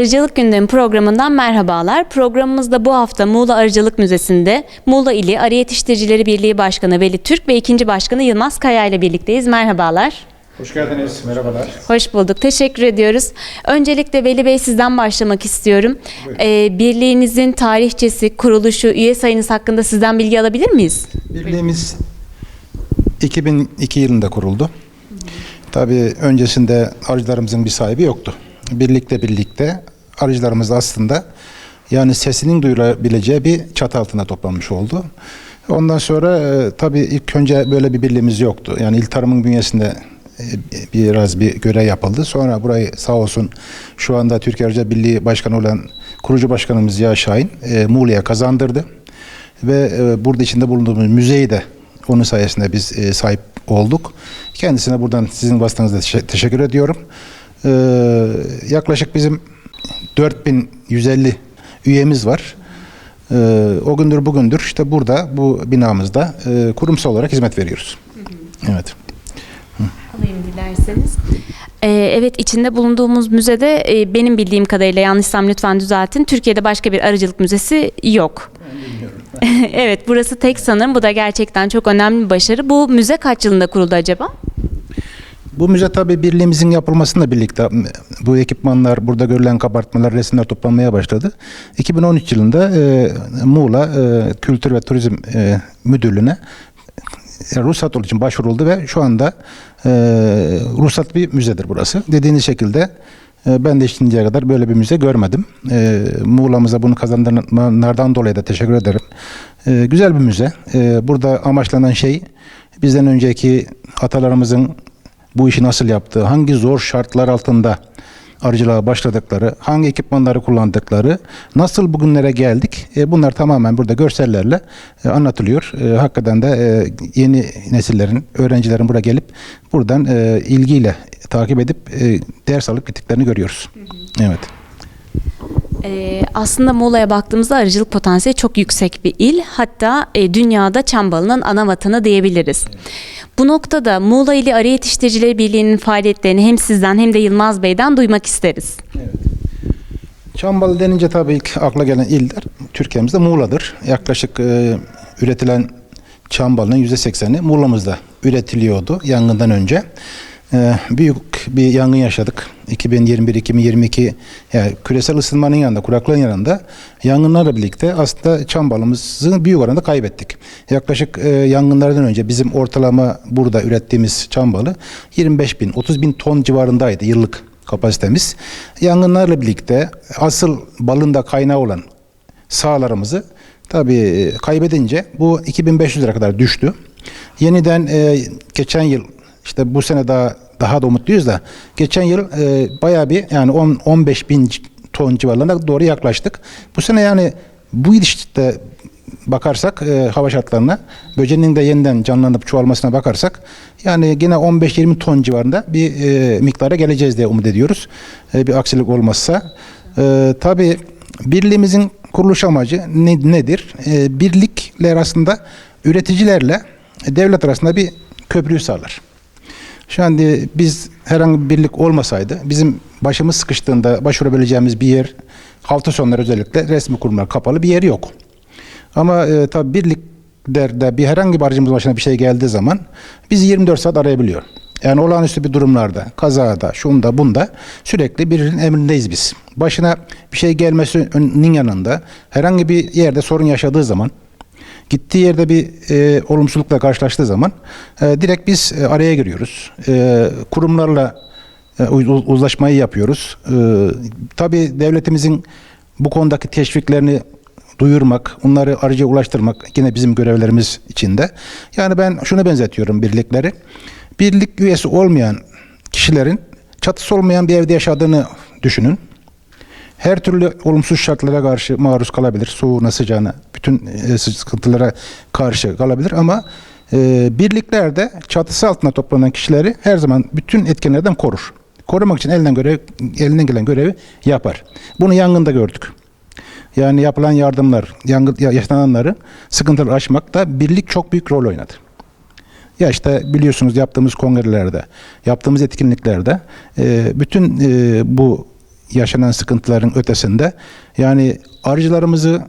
Arıcılık Gündemi programından merhabalar. Programımızda bu hafta Muğla Arıcılık Müzesi'nde Muğla İli Arı Yetiştiricileri Birliği Başkanı Veli Türk ve ikinci başkanı Yılmaz Kaya ile birlikteyiz. Merhabalar. Hoş geldiniz, merhabalar. Hoş bulduk. Teşekkür ediyoruz. Öncelikle Veli Bey sizden başlamak istiyorum. Ee, birliğinizin tarihçesi, kuruluşu, üye sayınız hakkında sizden bilgi alabilir miyiz? Birliğimiz 2002 yılında kuruldu. Tabii öncesinde arıcılarımızın bir sahibi yoktu. Birlikte birlikte arıcılarımız aslında yani sesinin duyulabileceği bir çatı altında toplanmış oldu. Ondan sonra e, tabii ilk önce böyle bir birliğimiz yoktu. Yani İl Tarım'ın bünyesinde e, biraz bir görev yapıldı. Sonra burayı sağ olsun şu anda Türkiye Arıcı Birliği Başkanı olan kurucu başkanımız Ziya Şahin e, Muğla'ya kazandırdı. Ve e, burada içinde bulunduğumuz müzeyi de onun sayesinde biz e, sahip olduk. Kendisine buradan sizin vasıtanızda teşe- teşekkür ediyorum. E, yaklaşık bizim 4150 üyemiz var. E, o gündür bugündür işte burada bu binamızda e, kurumsal olarak hizmet veriyoruz. Evet. Alayım dilerseniz. Ee, evet içinde bulunduğumuz müzede e, benim bildiğim kadarıyla yanlışsam lütfen düzeltin. Türkiye'de başka bir arıcılık müzesi yok. evet burası tek sanırım. Bu da gerçekten çok önemli bir başarı. Bu müze kaç yılında kuruldu acaba? Bu müze tabii birliğimizin yapılmasıyla birlikte bu ekipmanlar, burada görülen kabartmalar, resimler toplanmaya başladı. 2013 yılında e, Muğla e, Kültür ve Turizm e, Müdürlüğü'ne e, ruhsat olduğu için başvuruldu ve şu anda e, ruhsat bir müzedir burası. Dediğiniz şekilde e, ben de şimdiye kadar böyle bir müze görmedim. E, Muğla'mıza bunu kazandıranlardan dolayı da teşekkür ederim. E, güzel bir müze. E, burada amaçlanan şey bizden önceki atalarımızın bu işi nasıl yaptığı, hangi zor şartlar altında arıcılığa başladıkları, hangi ekipmanları kullandıkları, nasıl bugünlere geldik, e, bunlar tamamen burada görsellerle e, anlatılıyor. E, hakikaten de e, yeni nesillerin, öğrencilerin buraya gelip buradan e, ilgiyle takip edip e, ders alıp gittiklerini görüyoruz. Evet. Ee, aslında Muğla'ya baktığımızda arıcılık potansiyeli çok yüksek bir il. Hatta e, dünyada çam balının ana vatanı diyebiliriz. Bu noktada Muğla ili Arı Yetiştiricileri Birliği'nin faaliyetlerini hem sizden hem de Yılmaz Bey'den duymak isteriz. Çambalı denince tabii ilk akla gelen iller Türkiye'mizde Muğla'dır. Yaklaşık e, üretilen çam balının %80'i Muğla'mızda üretiliyordu yangından önce. E, büyük bir yangın yaşadık. 2021-2022 yani küresel ısınmanın yanında, kuraklığın yanında yangınlarla birlikte aslında çam balımızı büyük oranda kaybettik. Yaklaşık e, yangınlardan önce bizim ortalama burada ürettiğimiz çam balı 25 bin, 30 bin ton civarındaydı yıllık kapasitemiz. Yangınlarla birlikte asıl balın da kaynağı olan sahalarımızı tabii kaybedince bu 2500 lira kadar düştü. Yeniden e, geçen yıl işte bu sene daha daha da umutluyuz da geçen yıl e, bayağı bir yani 10 15 bin ton civarlarına doğru yaklaştık. Bu sene yani bu gidişte bakarsak e, hava şartlarına böceğinin de yeniden canlanıp çoğalmasına bakarsak yani yine 15-20 ton civarında bir e, miktara geleceğiz diye umut ediyoruz. E, bir aksilik olmazsa. E, tabii birliğimizin kuruluş amacı ne- nedir? E, birlikler aslında üreticilerle devlet arasında bir köprüyü sağlar. E, biz herhangi bir birlik olmasaydı bizim başımız sıkıştığında başvurabileceğimiz bir yer hafta sonları özellikle resmi kurumlar kapalı bir yer yok. Ama e, tabii birliklerde bir herhangi bir aracımız başına bir şey geldiği zaman bizi 24 saat arayabiliyor. Yani olağanüstü bir durumlarda, kazada, şunda, bunda sürekli birinin emrindeyiz biz. Başına bir şey gelmesinin yanında herhangi bir yerde sorun yaşadığı zaman gittiği yerde bir e, olumsuzlukla karşılaştığı zaman e, direkt biz e, araya giriyoruz. E, kurumlarla e, uz- uzlaşmayı yapıyoruz. E, tabii devletimizin bu konudaki teşviklerini duyurmak, onları arıcıya ulaştırmak yine bizim görevlerimiz içinde. Yani ben şunu benzetiyorum birlikleri. Birlik üyesi olmayan kişilerin çatısı olmayan bir evde yaşadığını düşünün. Her türlü olumsuz şartlara karşı maruz kalabilir. Soğuğuna, sıcağına, bütün e, sıkıntılara karşı kalabilir ama e, birliklerde çatısı altında toplanan kişileri her zaman bütün etkenlerden korur. Korumak için elinden görev, elinden gelen görevi yapar. Bunu yangında gördük. Yani yapılan yardımlar, yangın ya- yaşananları sıkıntıları aşmakta birlik çok büyük rol oynadı. Ya işte biliyorsunuz yaptığımız kongrelerde, yaptığımız etkinliklerde e, bütün bu yaşanan sıkıntıların ötesinde yani arıcılarımızı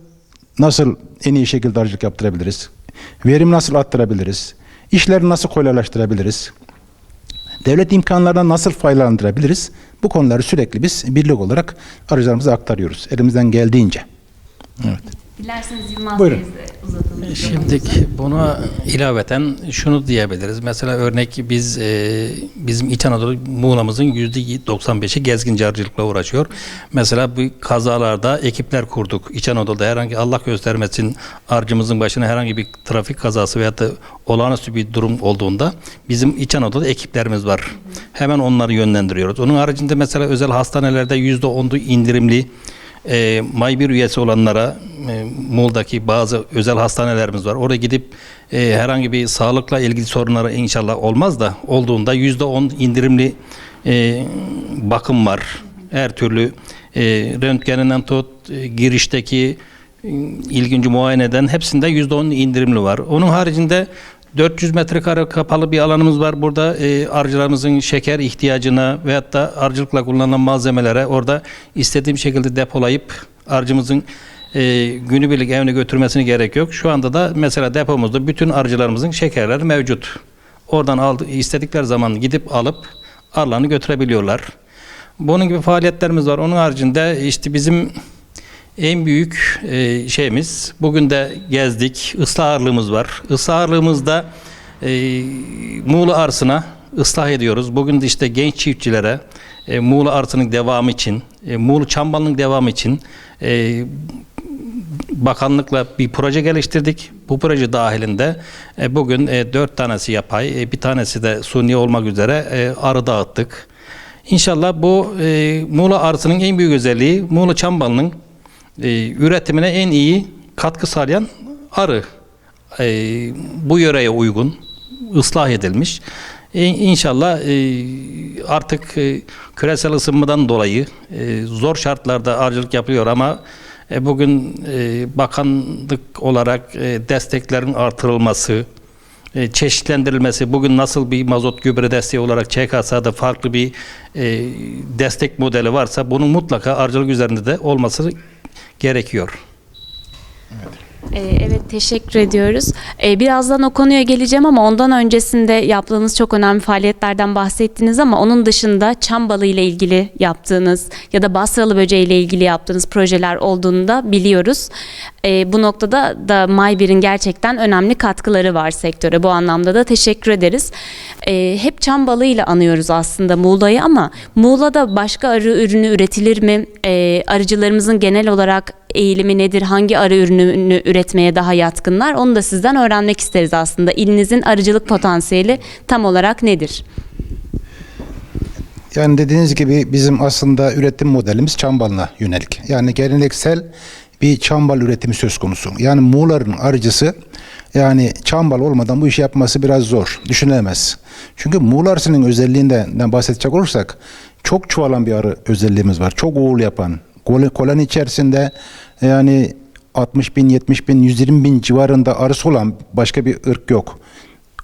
nasıl en iyi şekilde arıcılık yaptırabiliriz? Verim nasıl arttırabiliriz? İşleri nasıl kolaylaştırabiliriz? Devlet imkanlarından nasıl faydalandırabiliriz? Bu konuları sürekli biz birlik olarak arıcılarımıza aktarıyoruz. Elimizden geldiğince. Evet. Dilerseniz Yılmaz Buyurun. Bey'e uzatalım. Şimdi buna ilaveten şunu diyebiliriz. Mesela örnek biz e, bizim İç Anadolu Muğla'mızın %95'i gezgin arıcılıkla uğraşıyor. Mesela bu kazalarda ekipler kurduk. İç Anadolu'da herhangi Allah göstermesin arıcımızın başına herhangi bir trafik kazası veyahut da olağanüstü bir durum olduğunda bizim İç Anadolu'da ekiplerimiz var. Hemen onları yönlendiriyoruz. Onun haricinde mesela özel hastanelerde %10'du indirimli e, Maybir üyesi olanlara e, Muğla'daki bazı özel hastanelerimiz var. Oraya gidip e, herhangi bir sağlıkla ilgili sorunları inşallah olmaz da olduğunda yüzde on indirimli e, bakım var. Her türlü e, röntgeninden tut e, girişteki e, ilginci muayeneden hepsinde yüzde on indirimli var. Onun haricinde 400 metrekare kapalı bir alanımız var. Burada e, arıcılarımızın şeker ihtiyacına veyahut da arıcılıkla kullanılan malzemelere orada istediğim şekilde depolayıp arıcımızın e, günübirlik evine götürmesine gerek yok. Şu anda da mesela depomuzda bütün arıcılarımızın şekerleri mevcut. Oradan aldı, istedikleri zaman gidip alıp arılarını götürebiliyorlar. Bunun gibi faaliyetlerimiz var. Onun haricinde işte bizim en büyük e, şeyimiz bugün de gezdik. Islah ağırlığımız var. Islah ağırlığımızda e, Muğla arsına ıslah ediyoruz. Bugün de işte genç çiftçilere e, Muğla arsının devamı için, e, Muğla çambalının devamı için e, bakanlıkla bir proje geliştirdik. Bu proje dahilinde e, bugün e, dört tanesi yapay, e, bir tanesi de suni olmak üzere e, arı dağıttık. İnşallah bu e, Muğla arısının en büyük özelliği Muğla çambalının e, üretimine en iyi katkı sağlayan arı. E, bu yöreye uygun, ıslah edilmiş. E, inşallah e, artık e, küresel ısınmadan dolayı e, zor şartlarda arıcılık yapılıyor ama e, bugün e, bakanlık olarak e, desteklerin artırılması, e, çeşitlendirilmesi, bugün nasıl bir mazot gübre desteği olarak ÇKS'da farklı bir e, destek modeli varsa bunun mutlaka arıcılık üzerinde de olması gerekiyor. Ee, Evet teşekkür ediyoruz. Ee, Birazdan o konuya geleceğim ama ondan öncesinde yaptığınız çok önemli faaliyetlerden bahsettiniz ama onun dışında çam balı ile ilgili yaptığınız ya da basralı böceği ile ilgili yaptığınız projeler olduğunu da biliyoruz. Ee, Bu noktada da Maybir'in gerçekten önemli katkıları var sektöre. Bu anlamda da teşekkür ederiz. Ee, Hep çam balı ile anıyoruz aslında Muğla'yı ama Muğla'da başka arı ürünü üretilir mi? Ee, Arıcılarımızın genel olarak eğilimi nedir? Hangi arı ürününü üretmeye daha yatkınlar? Onu da sizden öğrenmek isteriz aslında. İlinizin arıcılık potansiyeli tam olarak nedir? Yani dediğiniz gibi bizim aslında üretim modelimiz çam balına yönelik. Yani geleneksel bir çam bal üretimi söz konusu. Yani Muğla'nın arıcısı yani çam bal olmadan bu işi yapması biraz zor. Düşünülemez. Çünkü Muğla arısının özelliğinden bahsedecek olursak çok çoğalan bir arı özelliğimiz var. Çok oğul yapan. Kol- Koloni içerisinde yani 60 bin, 70 bin, 120 bin civarında arısı olan başka bir ırk yok.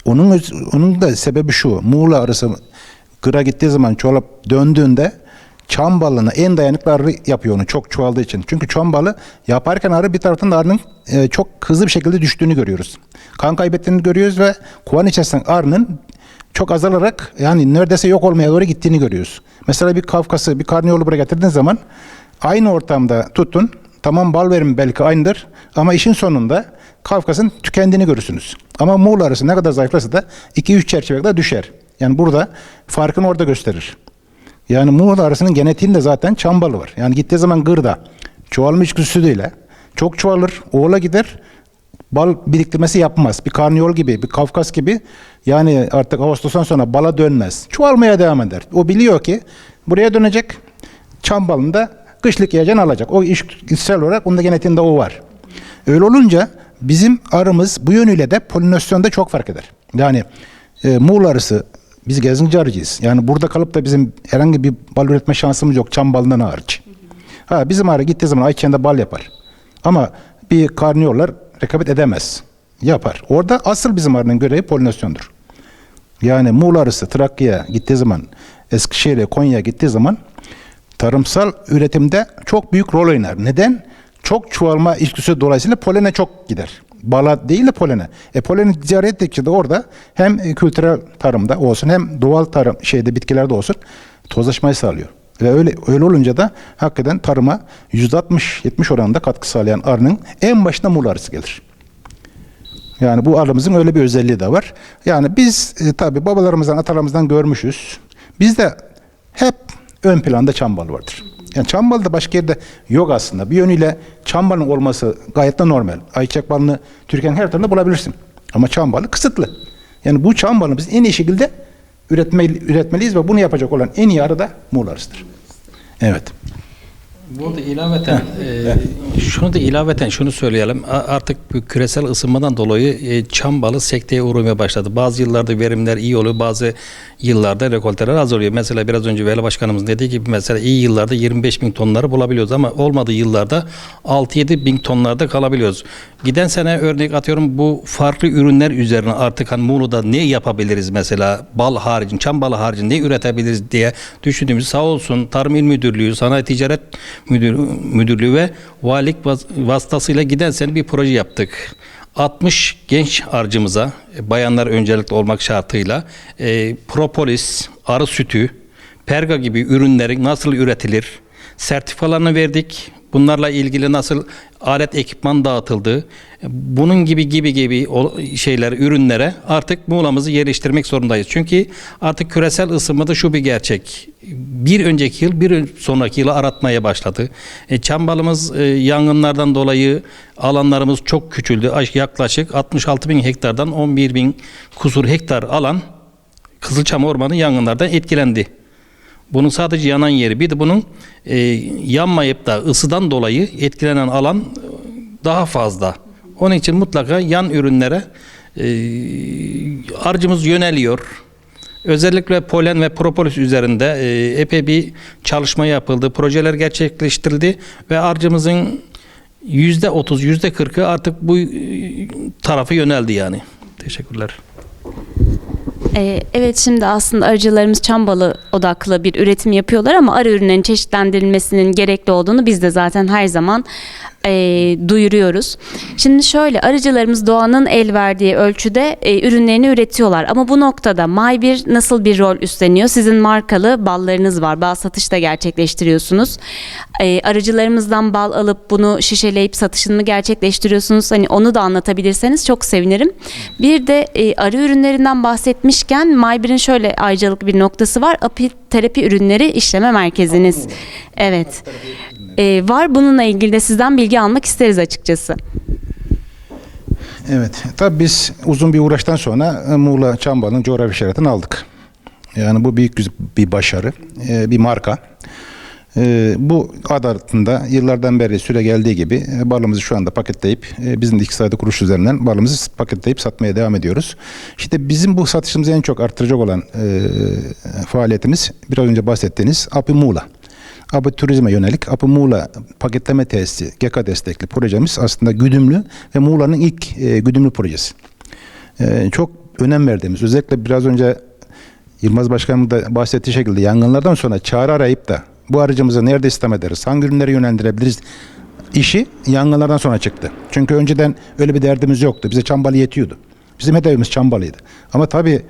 Onun onun da sebebi şu. Muğla arısı kıra gittiği zaman çoğalıp döndüğünde çam balını en dayanıklı arı yapıyor onu çok çoğaldığı için. Çünkü çam balı yaparken arı bir taraftan da arının e, çok hızlı bir şekilde düştüğünü görüyoruz. Kan kaybettiğini görüyoruz ve kovan içerisinde arının çok azalarak yani neredeyse yok olmaya doğru gittiğini görüyoruz. Mesela bir kafkası, bir karnıyolu buraya getirdiğin zaman aynı ortamda tutun. Tamam bal verimi belki aynıdır ama işin sonunda Kafkas'ın tükendiğini görürsünüz. Ama Muğla arası ne kadar zayıflasa da 2-3 çerçeve kadar düşer. Yani burada farkını orada gösterir. Yani Muğla arasının genetiğinde zaten çam balı var. Yani gittiği zaman gırda çoğalma içgüdüsüyle çok çoğalır, oğula gider, bal biriktirmesi yapmaz. Bir karniyol gibi, bir Kafkas gibi yani artık Ağustos'tan sonra bala dönmez. Çoğalmaya devam eder. O biliyor ki buraya dönecek, çam balını da kışlık yiyeceğini alacak. O içsel olarak onun da genetiğinde o var. Öyle olunca bizim arımız bu yönüyle de polinasyonda çok fark eder. Yani e, Muğla arısı biz gezinci arıcıyız. Yani burada kalıp da bizim herhangi bir bal üretme şansımız yok çam balından hariç. Ha bizim arı gittiği zaman ayçiçeğinde bal yapar. Ama bir karniyollar rekabet edemez. Yapar. Orada asıl bizim arının görevi polinasyondur. Yani Muğla arısı Trakya'ya gittiği zaman, Eskişehir'e, Konya'ya gittiği zaman tarımsal üretimde çok büyük rol oynar. Neden? Çok çoğalma ilişkisi dolayısıyla polene çok gider. Bala değil de polene. E poleni ticaret de orada hem e, kültürel tarımda olsun hem doğal tarım şeyde bitkilerde olsun tozlaşmayı sağlıyor. Ve öyle öyle olunca da hakikaten tarıma %60-70 oranında katkı sağlayan arının en başında Muğla arısı gelir. Yani bu arımızın öyle bir özelliği de var. Yani biz e, tabii babalarımızdan, atalarımızdan görmüşüz. Bizde hep ön planda çam balı vardır. Yani çam balı da başka yerde yok aslında. Bir yönüyle çam balının olması gayet de normal. Ayçiçek balını Türkiye'nin her tarafında bulabilirsin. Ama çam balı kısıtlı. Yani bu çam balını biz en iyi şekilde üretme, üretmeliyiz ve bunu yapacak olan en iyi arı da Muğla Evet. Burada ilaveten e, şunu da ilaveten şunu söyleyelim. Artık bu küresel ısınmadan dolayı e, çam balı sekteye uğramaya başladı. Bazı yıllarda verimler iyi oluyor, bazı yıllarda rekolteler az oluyor. Mesela biraz önce Veli Başkanımız dediği gibi mesela iyi yıllarda 25 bin tonları bulabiliyoruz ama olmadığı yıllarda 6-7 bin tonlarda kalabiliyoruz. Giden sene örnek atıyorum bu farklı ürünler üzerine artık hani Muğla'da ne yapabiliriz mesela bal haricinde, çam balı haricinde ne üretebiliriz diye düşündüğümüz sağ olsun Tarım İl Müdürlüğü, Sanayi Ticaret Müdür, Müdürlüğü ve valilik vas- vasıtasıyla giden sene bir proje yaptık. 60 genç arcımıza, e, bayanlar öncelikli olmak şartıyla e, propolis, arı sütü, perga gibi ürünlerin nasıl üretilir, sertifikalarını verdik. Bunlarla ilgili nasıl alet ekipman dağıtıldı. Bunun gibi gibi gibi şeyler ürünlere artık Muğla'mızı geliştirmek zorundayız. Çünkü artık küresel ısınmada şu bir gerçek. Bir önceki yıl bir sonraki yılı aratmaya başladı. E, çambalımız e, yangınlardan dolayı alanlarımız çok küçüldü. Aş- Yaklaşık 66 bin hektardan 11 bin kusur hektar alan Kızılçam Ormanı yangınlardan etkilendi. Bunun sadece yanan yeri bir de bunun e, yanmayıp da ısıdan dolayı etkilenen alan e, daha fazla. Onun için mutlaka yan ürünlere e, harcımız yöneliyor. Özellikle polen ve propolis üzerinde e, epey bir çalışma yapıldı. Projeler gerçekleştirildi ve harcımızın yüzde otuz, yüzde kırkı artık bu e, tarafa yöneldi yani. Teşekkürler. Ee, evet şimdi aslında arıcılarımız çam balı odaklı bir üretim yapıyorlar ama arı ürünlerin çeşitlendirilmesinin gerekli olduğunu biz de zaten her zaman e, duyuruyoruz. Şimdi şöyle arıcılarımız doğanın el verdiği ölçüde e, ürünlerini üretiyorlar ama bu noktada Maybir nasıl bir rol üstleniyor? Sizin markalı ballarınız var. Bal satış da gerçekleştiriyorsunuz. E, arıcılarımızdan bal alıp bunu şişeleyip satışını mı gerçekleştiriyorsunuz? Hani onu da anlatabilirseniz çok sevinirim. Bir de e, arı ürünlerinden bahsetmişken Maybir'in şöyle ayrıcalıklı bir noktası var. Apiterapi ürünleri işleme merkeziniz. Evet. E, var bununla ilgili de sizden bilgi almak isteriz açıkçası. Evet. Tabii biz uzun bir uğraştan sonra e, Muğla Çambal'ın coğrafi işaretini aldık. Yani bu büyük bir başarı, e, bir marka. E, Bu adı altında yıllardan beri süre geldiği gibi balımızı şu anda paketleyip bizim de iktisadi kuruş üzerinden balımızı paketleyip satmaya devam ediyoruz. İşte bizim bu satışımızı en çok arttıracak olan faaliyetimiz biraz önce bahsettiğiniz API Muğla. API Turizm'e yönelik API Muğla paketleme tesisi GEKA destekli projemiz aslında güdümlü ve Muğla'nın ilk e, güdümlü projesi. E, çok önem verdiğimiz özellikle biraz önce Yılmaz Başkanım da bahsettiği şekilde yangınlardan sonra çağrı arayıp da bu aracımızı nerede istihdam ederiz, hangi ürünleri yönlendirebiliriz işi yangınlardan sonra çıktı. Çünkü önceden öyle bir derdimiz yoktu. Bize çambalı yetiyordu. Bizim hedefimiz çambalıydı. Ama tabii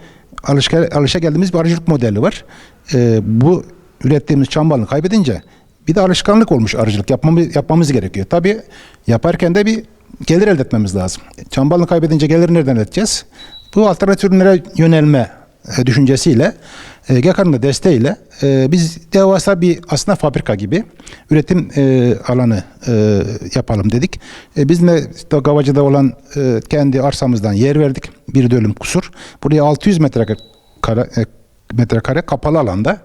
alışka, alışa geldiğimiz bir arıcılık modeli var. E, bu ürettiğimiz çambalını kaybedince bir de alışkanlık olmuş arıcılık yapmamız, yapmamız gerekiyor. Tabii yaparken de bir gelir elde etmemiz lazım. Çambalını kaybedince geliri nereden edeceğiz? Bu alternatif ürünlere yönelme e, düşüncesiyle e, GEKA'nın da desteğiyle e, biz devasa bir aslında fabrika gibi üretim alanı yapalım dedik. Biz de Gavacı'da olan kendi arsamızdan yer verdik. Bir dönüm kusur. Buraya 600 metrekare kare, metrekare kapalı alanda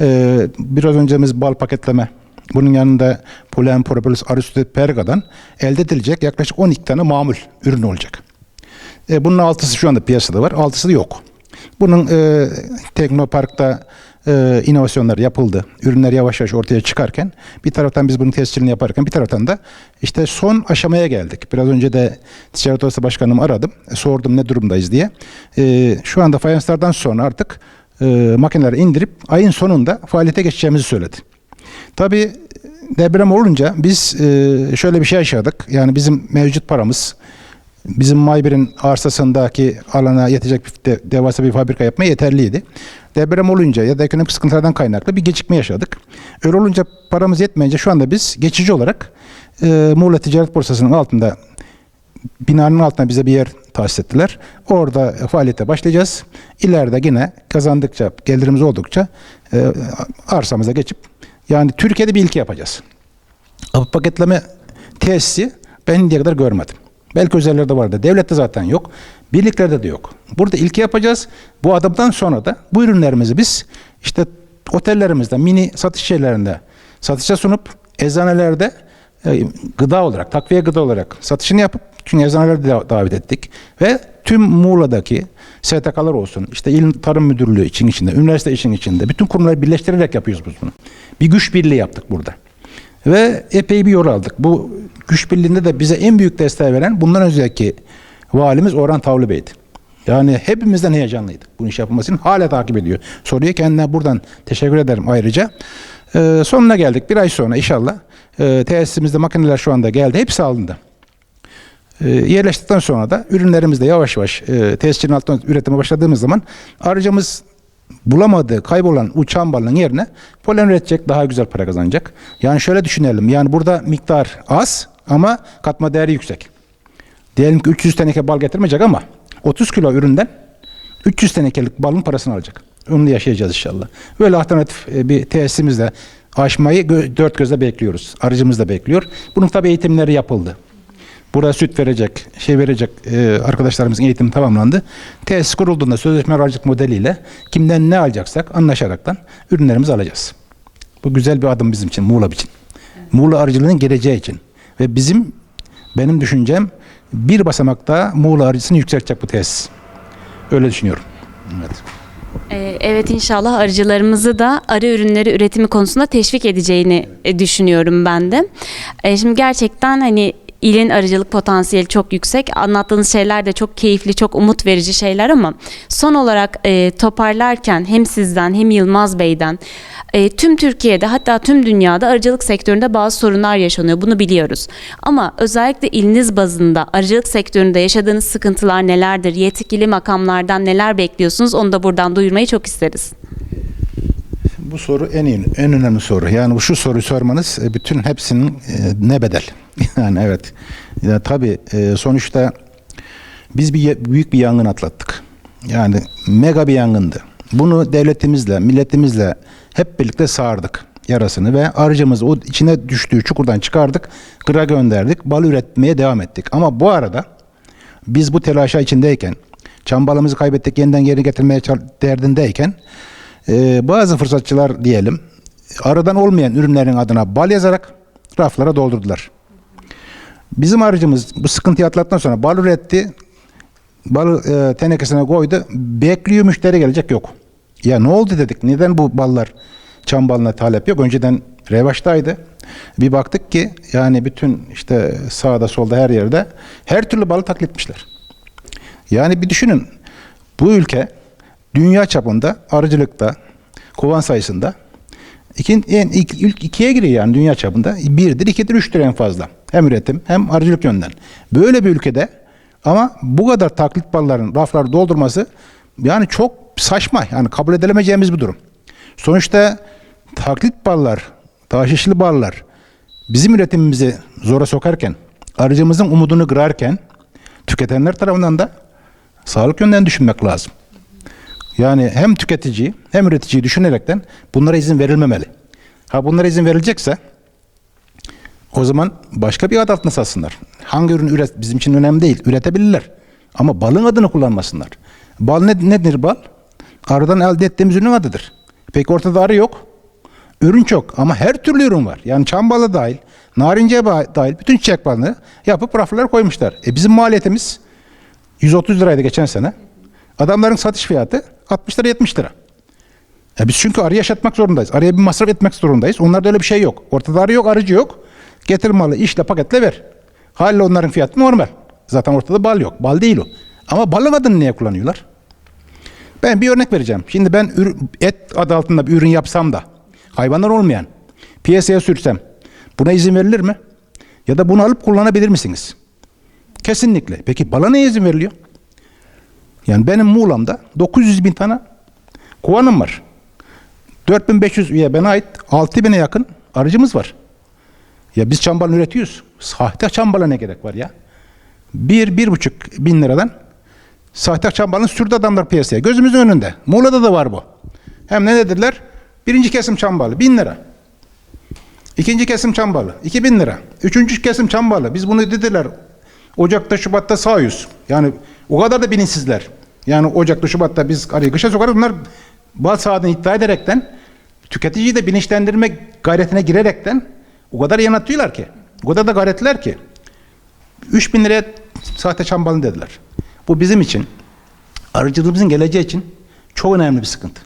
e, biraz öncemiz bal paketleme bunun yanında polen, propolis, arı pergadan elde edilecek yaklaşık 12 tane mamul ürün olacak. E, bunun altısı şu anda piyasada var, altısı da yok. Bunun e, Teknopark'ta e, inovasyonlar yapıldı. Ürünler yavaş yavaş ortaya çıkarken bir taraftan biz bunun tescilini yaparken bir taraftan da işte son aşamaya geldik. Biraz önce de Ticaret Odası Başkanımı aradım. E, sordum ne durumdayız diye. E, şu anda fayanslardan sonra artık e, makineleri indirip ayın sonunda faaliyete geçeceğimizi söyledi. Tabii deprem olunca biz e, şöyle bir şey yaşadık. Yani bizim mevcut paramız bizim Maybir'in arsasındaki alana yetecek de, devasa bir fabrika yapmaya yeterliydi. Deprem olunca ya da ekonomik sıkıntılardan kaynaklı bir gecikme yaşadık. Öyle olunca paramız yetmeyince şu anda biz geçici olarak e, Muğla Ticaret Borsası'nın altında binanın altına bize bir yer tahsis ettiler. Orada faaliyete başlayacağız. İleride yine kazandıkça, gelirimiz oldukça e, arsamıza geçip yani Türkiye'de bir ilki yapacağız. Ama paketleme tesisi ben şimdiye kadar görmedim. Belki özellerde vardı. Devlette zaten yok. Birliklerde de yok. Burada ilki yapacağız. Bu adımdan sonra da bu ürünlerimizi biz işte otellerimizde, mini satış yerlerinde satışa sunup eczanelerde e, gıda olarak, takviye gıda olarak satışını yapıp çünkü eczanelerde de davet ettik. Ve tüm Muğla'daki STK'lar olsun, işte İl Tarım Müdürlüğü için içinde, üniversite için içinde bütün kurumları birleştirerek yapıyoruz biz bunu. Bir güç birliği yaptık burada. Ve epey bir yol aldık. Bu güç birliğinde de bize en büyük desteği veren bundan önceki valimiz Orhan Tavlı Bey'di. Yani hepimizden heyecanlıydık bunun iş yapılmasını. Hala takip ediyor. Soruyor kendine buradan teşekkür ederim ayrıca. Ee, sonuna geldik. Bir ay sonra inşallah e, tesisimizde makineler şu anda geldi. Hepsi alındı. E, yerleştikten sonra da ürünlerimiz de yavaş yavaş e, tesisçinin altından üretime başladığımız zaman aracımız bulamadığı kaybolan uçan balığın yerine polen üretecek daha güzel para kazanacak. Yani şöyle düşünelim yani burada miktar az ama katma değeri yüksek. Diyelim ki 300 teneke bal getirmeyecek ama 30 kilo üründen 300 tenekelik balın parasını alacak. Onu yaşayacağız inşallah. Böyle alternatif e, bir tesisimizle aşmayı gö- dört gözle bekliyoruz. Aracımız da bekliyor. Bunun tabii eğitimleri yapıldı. Burada süt verecek, şey verecek e, arkadaşlarımızın eğitimi tamamlandı. Tesis kurulduğunda sözleşme aracılık modeliyle kimden ne alacaksak anlaşaraktan ürünlerimizi alacağız. Bu güzel bir adım bizim için, Muğla için. Muğla arıcılığının geleceği için. Ve bizim, benim düşüncem bir basamak daha Muğla arıcısını yükseltecek bu tesis. Öyle düşünüyorum. Evet. Ee, Evet inşallah arıcılarımızı da arı ürünleri üretimi konusunda teşvik edeceğini e, düşünüyorum ben de. E, Şimdi gerçekten hani ilin arıcılık potansiyeli çok yüksek. Anlattığınız şeyler de çok keyifli, çok umut verici şeyler ama son olarak e, toparlarken hem sizden hem Yılmaz Bey'den e, tüm Türkiye'de hatta tüm dünyada arıcılık sektöründe bazı sorunlar yaşanıyor. Bunu biliyoruz. Ama özellikle iliniz bazında arıcılık sektöründe yaşadığınız sıkıntılar nelerdir? Yetkili makamlardan neler bekliyorsunuz? Onu da buradan duyurmayı çok isteriz. Bu soru en iyi, en önemli soru. Yani şu soruyu sormanız e, bütün hepsinin e, ne bedel? Yani evet. Ya tabii e, sonuçta biz bir büyük bir yangın atlattık. Yani mega bir yangındı. Bunu devletimizle, milletimizle hep birlikte sağırdık yarasını ve arıcımızı o içine düştüğü çukurdan çıkardık, kıra gönderdik, bal üretmeye devam ettik. Ama bu arada biz bu telaşa içindeyken, çambalımızı kaybettik, yeniden geri getirmeye derdindeyken e, bazı fırsatçılar diyelim aradan olmayan ürünlerin adına bal yazarak raflara doldurdular. Bizim arıcımız bu sıkıntıyı atlattıktan sonra bal üretti. Balı e, tenekesine koydu. Bekliyor müşteri gelecek yok. Ya ne oldu dedik. Neden bu ballar çam balına talep yok? Önceden revaçtaydı. Bir baktık ki yani bütün işte sağda solda her yerde her türlü balı taklit etmişler. Yani bir düşünün. Bu ülke dünya çapında arıcılıkta kovan sayısında İkin, en, ilk, ilk ikiye giriyor yani dünya çapında. Birdir, ikidir, üçtür en fazla. Hem üretim hem arıcılık yönden. Böyle bir ülkede ama bu kadar taklit balların rafları doldurması yani çok saçma. Yani kabul edilemeyeceğimiz bir durum. Sonuçta taklit ballar, taşışlı ballar bizim üretimimizi zora sokarken, arıcımızın umudunu kırarken tüketenler tarafından da sağlık yönden düşünmek lazım. Yani hem tüketici hem üreticiyi düşünerekten bunlara izin verilmemeli. Ha bunlara izin verilecekse o zaman başka bir adı altında satsınlar. Hangi ürün üret bizim için önemli değil. Üretebilirler. Ama balın adını kullanmasınlar. Bal ne, nedir bal? Arıdan elde ettiğimiz ürünün adıdır. Peki ortada arı yok. Ürün çok ama her türlü ürün var. Yani çam balı dahil, narince dahil bütün çiçek balını yapıp raflara koymuşlar. E bizim maliyetimiz 130 liraydı geçen sene. Adamların satış fiyatı 60 lira 70 lira. Ya biz çünkü arı yaşatmak zorundayız. Arıya bir masraf etmek zorundayız. Onlarda öyle bir şey yok. Ortada arı yok, arıcı yok. Getir malı, işle, paketle ver. Haliyle onların fiyatı normal. Zaten ortada bal yok. Bal değil o. Ama balın adını niye kullanıyorlar? Ben bir örnek vereceğim. Şimdi ben et adı altında bir ürün yapsam da hayvanlar olmayan piyasaya sürsem buna izin verilir mi? Ya da bunu alıp kullanabilir misiniz? Kesinlikle. Peki bala neye izin veriliyor? Yani benim Muğla'mda 900 bin tane kovanım var. 4500 üye bana ait 6000'e yakın aracımız var. Ya biz çam balını üretiyoruz. Sahte çam balına ne gerek var ya? Bir, bir buçuk bin liradan sahte çam balını sürdü adamlar piyasaya. Gözümüzün önünde. Muğla'da da var bu. Hem ne dediler? Birinci kesim çam balı bin lira. İkinci kesim çam balı 2000 lira. Üçüncü kesim çam balı. Biz bunu dediler. Ocak'ta Şubat'ta sağıyoruz. Yani o kadar da bilinçsizler. Yani Ocak'ta Şubat'ta biz arayı kışa sokarız. Bunlar bal sağladığını iddia ederekten tüketiciyi de bilinçlendirme gayretine girerekten o kadar yanıtıyorlar ki. O kadar da gayretliler ki. 3000 liraya sahte çam balı dediler. Bu bizim için arıcılığımızın geleceği için çok önemli bir sıkıntı.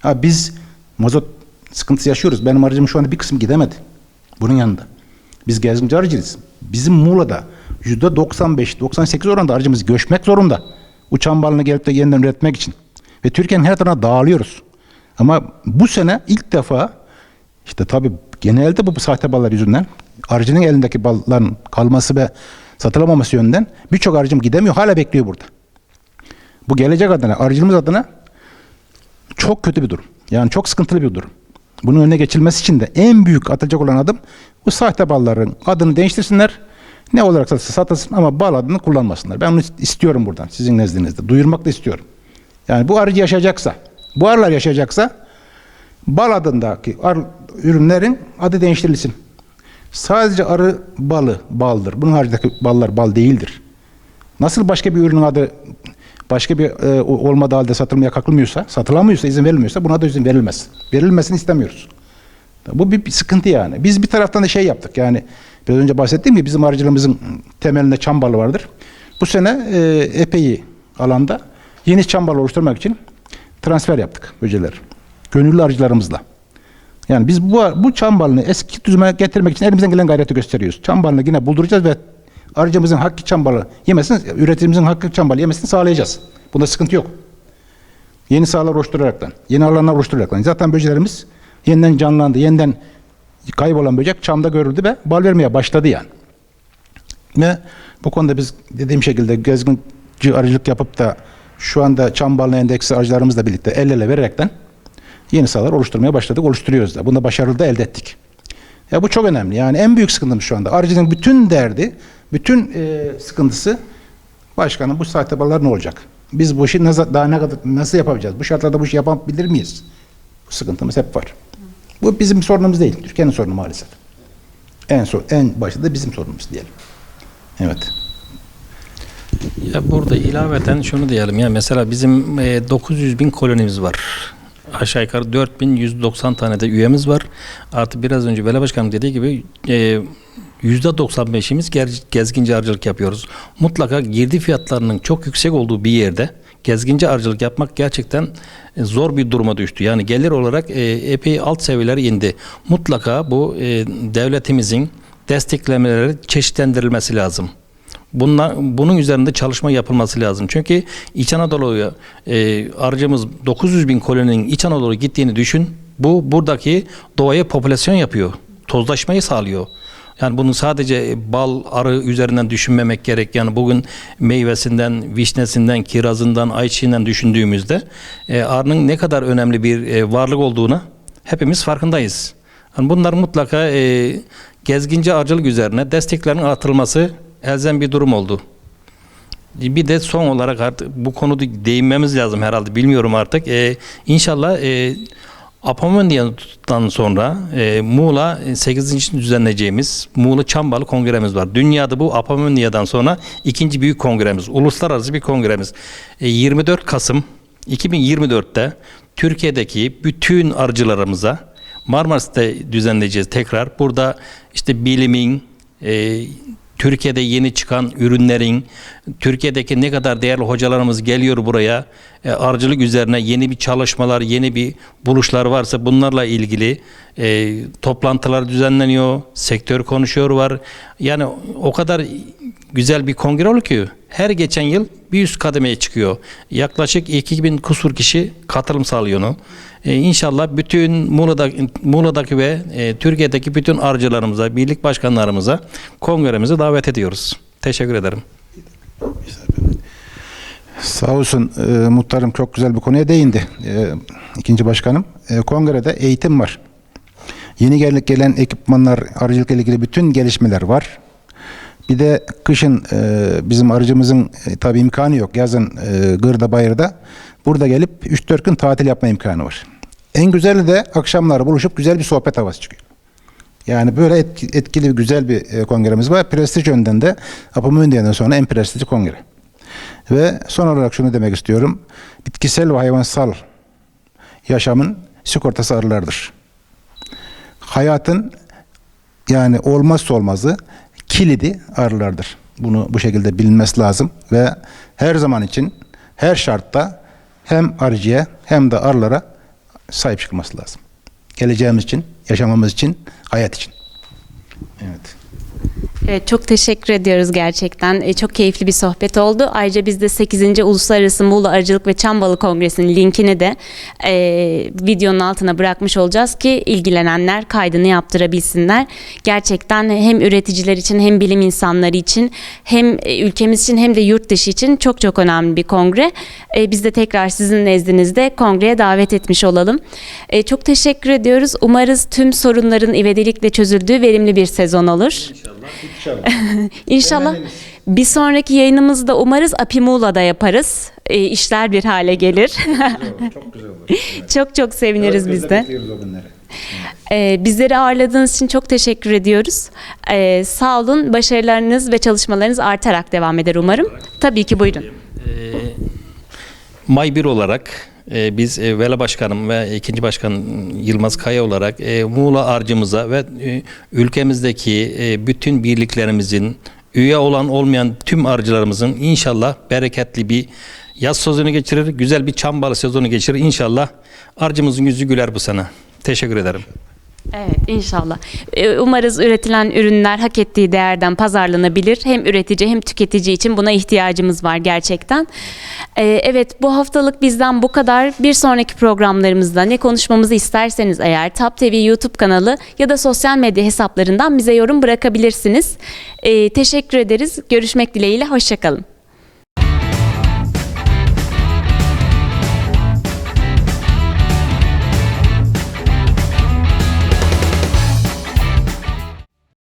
Ha biz mazot sıkıntısı yaşıyoruz. Benim aracım şu anda bir kısım gidemedi. Bunun yanında. Biz gezginci arıcıyız. Bizim Muğla'da %95-98 oranda aracımız göçmek zorunda. Uçan balını gelip de yeniden üretmek için. Ve Türkiye'nin her tarafına dağılıyoruz. Ama bu sene ilk defa işte tabii genelde bu sahte ballar yüzünden arıcının elindeki balların kalması ve satılamaması yönünden birçok arıcım gidemiyor. Hala bekliyor burada. Bu gelecek adına, arıcılığımız adına çok kötü bir durum. Yani çok sıkıntılı bir durum. Bunun önüne geçilmesi için de en büyük atılacak olan adım bu sahte balların adını değiştirsinler. Ne olarak satılsa satılsın ama bal adını kullanmasınlar. Ben onu istiyorum buradan sizin nezdinizde. Duyurmak da istiyorum. Yani bu arıcı yaşayacaksa, bu arılar yaşayacaksa bal adındaki arı, ürünlerin adı değiştirilsin. Sadece arı balı baldır. Bunun haricindeki ballar bal değildir. Nasıl başka bir ürünün adı başka bir e, olmadığı halde satılmaya kalkılmıyorsa, satılamıyorsa, izin verilmiyorsa buna da izin verilmez. Verilmesini istemiyoruz. Bu bir, bir sıkıntı yani. Biz bir taraftan da şey yaptık yani biraz önce bahsettiğim gibi bizim arıcılığımızın temelinde çam balı vardır. Bu sene e, epey alanda yeni çam balı oluşturmak için transfer yaptık böceler. Gönüllü arıcılarımızla. Yani biz bu, bu çam balını eski düzüme getirmek için elimizden gelen gayreti gösteriyoruz. Çam balını yine bulduracağız ve arıcımızın hakkı çam balı yemesini, üreticimizin hakkı çam balı yemesini sağlayacağız. Bunda sıkıntı yok. Yeni sahalar oluşturaraktan, yeni alanlar oluşturaraktan. Zaten böcelerimiz yeniden canlandı, yeniden kaybolan böcek çamda görüldü ve bal vermeye başladı yani. Ve bu konuda biz dediğim şekilde gezginci arıcılık yapıp da şu anda çam balına endeksi arıcılarımızla birlikte el ele vererekten yeni sahalar oluşturmaya başladık, oluşturuyoruz da. Bunda başarılı da elde ettik. Ya bu çok önemli. Yani en büyük sıkıntımız şu anda. Arıcının bütün derdi, bütün e, sıkıntısı başkanım bu sahte ballar ne olacak? Biz bu işi nasıl, daha ne kadar nasıl yapacağız? Bu şartlarda bu işi yapabilir miyiz? Bu sıkıntımız hep var. Bu bizim sorunumuz değil. Türkiye'nin sorunu maalesef. En son, en başta da bizim sorunumuz diyelim. Evet. Ya burada ilaveten şunu diyelim ya mesela bizim e, 900 bin kolonimiz var. Aşağı yukarı 4190 tane de üyemiz var. Artı biraz önce Veli Başkanım dediği gibi e, %95'imiz ger- gezginci arıcılık yapıyoruz. Mutlaka girdi fiyatlarının çok yüksek olduğu bir yerde gezginci arıcılık yapmak gerçekten e, zor bir duruma düştü. Yani gelir olarak e, epey alt seviyeler indi. Mutlaka bu e, devletimizin desteklemeleri çeşitlendirilmesi lazım. Bunlar, bunun üzerinde çalışma yapılması lazım. Çünkü İç Anadolu'ya e, aracımız 900 bin koloninin İç Anadolu'ya gittiğini düşün. Bu buradaki doğaya popülasyon yapıyor. Tozlaşmayı sağlıyor. Yani bunu sadece bal, arı üzerinden düşünmemek gerek. Yani bugün meyvesinden, vişnesinden, kirazından, ayçiğinden düşündüğümüzde e, arının ne kadar önemli bir e, varlık olduğunu hepimiz farkındayız. Yani bunlar mutlaka e, gezginci arıcılık üzerine desteklerin artırılması elzem bir durum oldu. Bir de son olarak artık bu konuda değinmemiz lazım herhalde bilmiyorum artık. Ee, inşallah e, Apamonya'dan sonra e, Muğla 8. düzenleyeceğimiz Muğla Çambalı Kongremiz var. Dünyada bu Apamonya'dan sonra ikinci büyük kongremiz. Uluslararası bir kongremiz. E, 24 Kasım 2024'te Türkiye'deki bütün arıcılarımıza Marmaris'te düzenleyeceğiz tekrar. Burada işte bilimin, e, Türkiye'de yeni çıkan ürünlerin, Türkiye'deki ne kadar değerli hocalarımız geliyor buraya, e, arıcılık üzerine yeni bir çalışmalar, yeni bir buluşlar varsa bunlarla ilgili e, toplantılar düzenleniyor, sektör konuşuyor var. Yani o kadar güzel bir kongre oluyor ki her geçen yıl bir üst kademeye çıkıyor. Yaklaşık 2000 kusur kişi katılım sağlıyor onu. E, inşallah bütün Muğla'da, Muğla'daki ve e, Türkiye'deki bütün arıcılarımıza, birlik başkanlarımıza kongremize davet ediyoruz. Teşekkür ederim. Sağ olsun e, muhtarım çok güzel bir konuya değindi. E, ikinci başkanım. E, kongrede eğitim var. Yeni gel- gelen ekipmanlar, arıcılıkla ilgili bütün gelişmeler var. Bir de kışın e, bizim arıcımızın e, tabii imkanı yok. Yazın e, gırda bayırda. Burada gelip 3-4 gün tatil yapma imkanı var. En güzeli de akşamları buluşup güzel bir sohbet havası çıkıyor. Yani böyle etki- etkili, güzel bir e, kongremiz var. Prestij yönden de Apamöndiye'den sonra en prestijli kongre. Ve son olarak şunu demek istiyorum. Bitkisel ve hayvansal yaşamın sigortası arılardır. Hayatın yani olmazsa olmazı kilidi arılardır. Bunu bu şekilde bilinmesi lazım ve her zaman için her şartta hem arıcıya hem de arılara sahip çıkılması lazım. Geleceğimiz için, yaşamamız için, hayat için. Evet. Evet, çok teşekkür ediyoruz gerçekten. E, çok keyifli bir sohbet oldu. Ayrıca biz de 8. Uluslararası Muğla Arıcılık ve Çam Balı Kongresi'nin linkini de e, videonun altına bırakmış olacağız ki ilgilenenler kaydını yaptırabilsinler. Gerçekten hem üreticiler için hem bilim insanları için hem e, ülkemiz için hem de yurt dışı için çok çok önemli bir kongre. E, biz de tekrar sizin nezdinizde kongreye davet etmiş olalım. E, çok teşekkür ediyoruz. Umarız tüm sorunların ivedilikle çözüldüğü verimli bir sezon olur. İnşallah bir sonraki yayınımızda umarız Api Muğla'da yaparız. E, işler bir hale gelir. Çok güzel olur. çok çok seviniriz biz de. E, bizleri ağırladığınız için çok teşekkür ediyoruz. E, sağ olun, başarılarınız ve çalışmalarınız artarak devam eder umarım. Tabii ki buyurun. May 1 olarak e, biz e, Vela Başkanım ve ikinci Başkan Yılmaz Kaya olarak e, Muğla arcımıza ve e, ülkemizdeki e, bütün birliklerimizin üye olan olmayan tüm arıcılarımızın inşallah bereketli bir yaz sezonu geçirir, güzel bir çam balı sezonu geçirir. İnşallah arcımızın yüzü güler bu sene. Teşekkür ederim. Evet inşallah. E, Umarız üretilen ürünler hak ettiği değerden pazarlanabilir. Hem üretici hem tüketici için buna ihtiyacımız var gerçekten. E, Evet bu haftalık bizden bu kadar. Bir sonraki programlarımızda ne konuşmamızı isterseniz eğer Tap TV YouTube kanalı ya da sosyal medya hesaplarından bize yorum bırakabilirsiniz. E, Teşekkür ederiz. Görüşmek dileğiyle. Hoşçakalın.